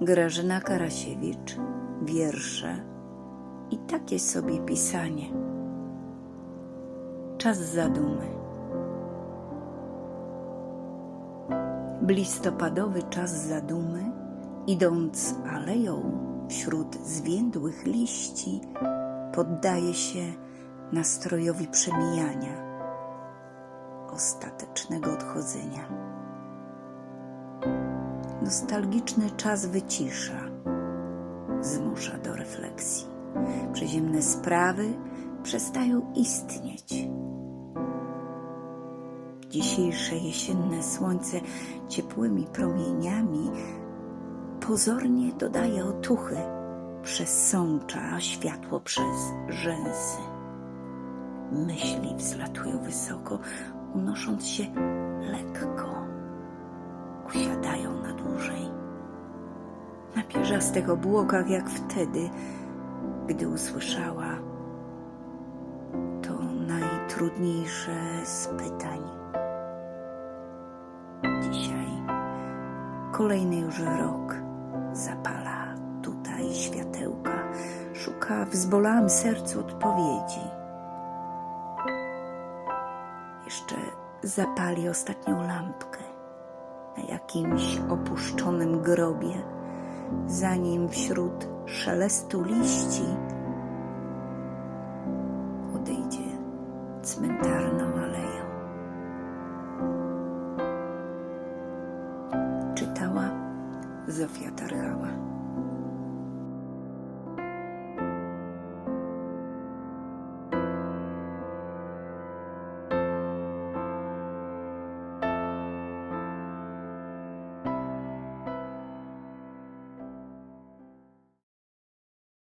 Grażyna Karasiewicz, wiersze i takie sobie pisanie. Czas zadumy. W listopadowy czas zadumy, idąc aleją wśród zwiędłych liści, poddaje się nastrojowi przemijania, ostatecznego odchodzenia. Nostalgiczny czas wycisza, zmusza do refleksji. Przyziemne sprawy przestają istnieć. Dzisiejsze jesienne słońce ciepłymi promieniami pozornie dodaje otuchy, przesącza światło przez rzęsy. Myśli wzlatują wysoko, unosząc się lekko, Na pierzastych obłokach, jak wtedy, gdy usłyszała to najtrudniejsze z pytań. Dzisiaj kolejny już rok zapala tutaj światełka, szuka w zbolałym sercu odpowiedzi. Jeszcze zapali ostatnią lampkę na jakimś opuszczonym grobie, zanim wśród szelestu liści odejdzie cmentarną aleją. Czytała Zofia Tarchała.